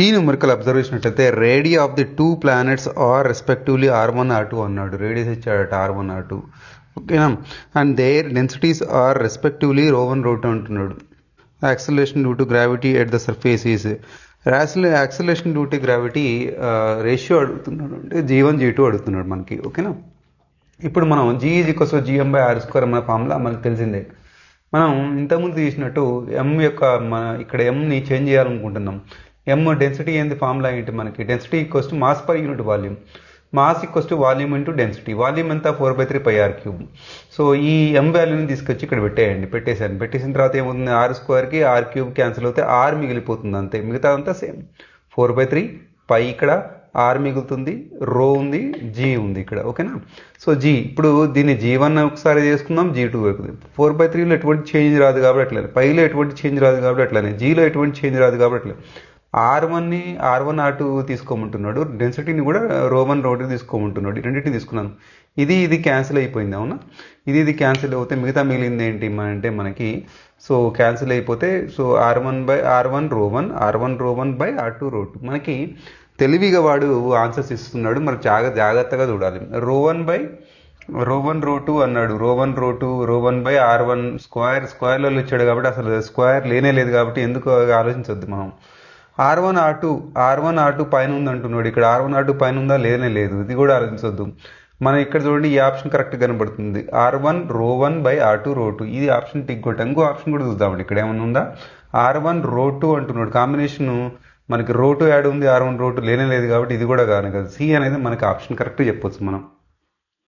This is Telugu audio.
ఈ న్యూమరికల్ అబ్జర్వేషన్ అయితే radii of the two planets are respectively R one R two అన్నాడు. రేడియస్ ఇచ్చాడట ఆర్ వన్ ఆర్ టూ. ఓకేనా and their densities are respectively rho one rho two అంటున్నాడు. Acceleration due to gravity at the surface is acceleration due to gravity ratio అడుగుతున్నాడు అంటే జీ వన్ జీ టూ అడుగుతున్నాడు మనకి. ఓకేనా ఇప్పుడు మనం G is equals GM by R square అన్న ఫార్ములా మనకు తెలిసిందే. మనం ఇంతకుముందు తీసినట్టు ఎం యొక్క మన ఇక్కడ ఎంని చేంజ్ చేయాలనుకుంటున్నాం. ఎం డెన్సిటీ ఏంది ఫార్ములా ఏంటి మనకి? Density equals to mass per unit volume mass equals to volume into density volume ఎంత? Four by three pi R cube so ఈ ఎం వాల్యూని తీసుకొచ్చి ఇక్కడ పెట్టేయండి. పెట్టేశాను. పెట్టేసిన తర్వాత ఏమవుతుంది? ఆర్ స్క్వేర్కి ఆర్ క్యూబ్ క్యాన్సిల్ అవుతే ఆర్ మిగిలిపోతుంది అంతే. మిగతా అంతా same four by three pi ఇక్కడ ఆర్ మిగులుతుంది. రో ఉంది. జీ ఉంది ఇక్కడ. ఓకేనా సో జీ ఇప్పుడు దీన్ని జీ వన్ ఒకసారి చేసుకుందాం. జీ టూ ఫోర్ బై త్రీలో ఎటువంటి చేంజ్ రాదు కాబట్టి అట్లనే. పైలో ఎటువంటి చేంజ్ రాదు కాబట్టి అట్లనే. జీలో ఎటువంటి చేంజ్ రాదు కాబట్టి అట్లనే. ఆర్ వన్ని ఆర్ వన్ ఆర్ టూ తీసుకోమంటున్నాడు డెన్సిటీని కూడా రో వన్ రో టూ తీసుకోమంటున్నాడు రెండింటిని తీసుకున్నాను. ఇది ఇది క్యాన్సిల్ అయిపోయింది అవునా? ఇది ఇది క్యాన్సిల్ అవుతే మిగతా మిగిలింది ఏంటి అంటే మనకి సో క్యాన్సిల్ అయిపోతే so R one by R one rho one R one rho one by R two rho two మనకి తెలివిగా వాడు ఆన్సర్స్ ఇస్తున్నాడు. మరి జాగ జాగ్రత్తగా చూడాలి. Rho one by rho one rho two అన్నాడు. Rho one rho two rho one by R one square స్క్వేర్లలో ఇచ్చాడు కాబట్టి అసలు స్క్వేర్ లేనే లేదు కాబట్టి ఎందుకు ఆలోచించొద్దు మనం? R one R two R one R two పైన ఉంది అంటున్నాడు ఇక్కడ ఆర్ వన్ ఆర్ టూ పైన ఉందా లేనే లేదు. ఇది కూడా ఆలోచించొద్దు. మనం ఇక్కడ చూడండి ఈ ఆప్షన్ కరెక్ట్ కనబడుతుంది. R one rho one by R two rho two. ఇది ఆప్షన్ టిక్ కొట్టాం ఇంకో ఆప్షన్ కూడా చూద్దామండి. ఇక్కడ ఏమైనా ఉందా? ఆర్ వన్ రో టూ అంటున్నాడు. కాంబినేషన్ మనకి రో టూ యాడ్ ఉంది ఆర్ వన్ రో టూ లేనే లేదు కాబట్టి ఇది కూడా కాదు కదా. సి అనేది మనకి ఆప్షన్ కరెక్ట్ చెప్పొచ్చు మనం.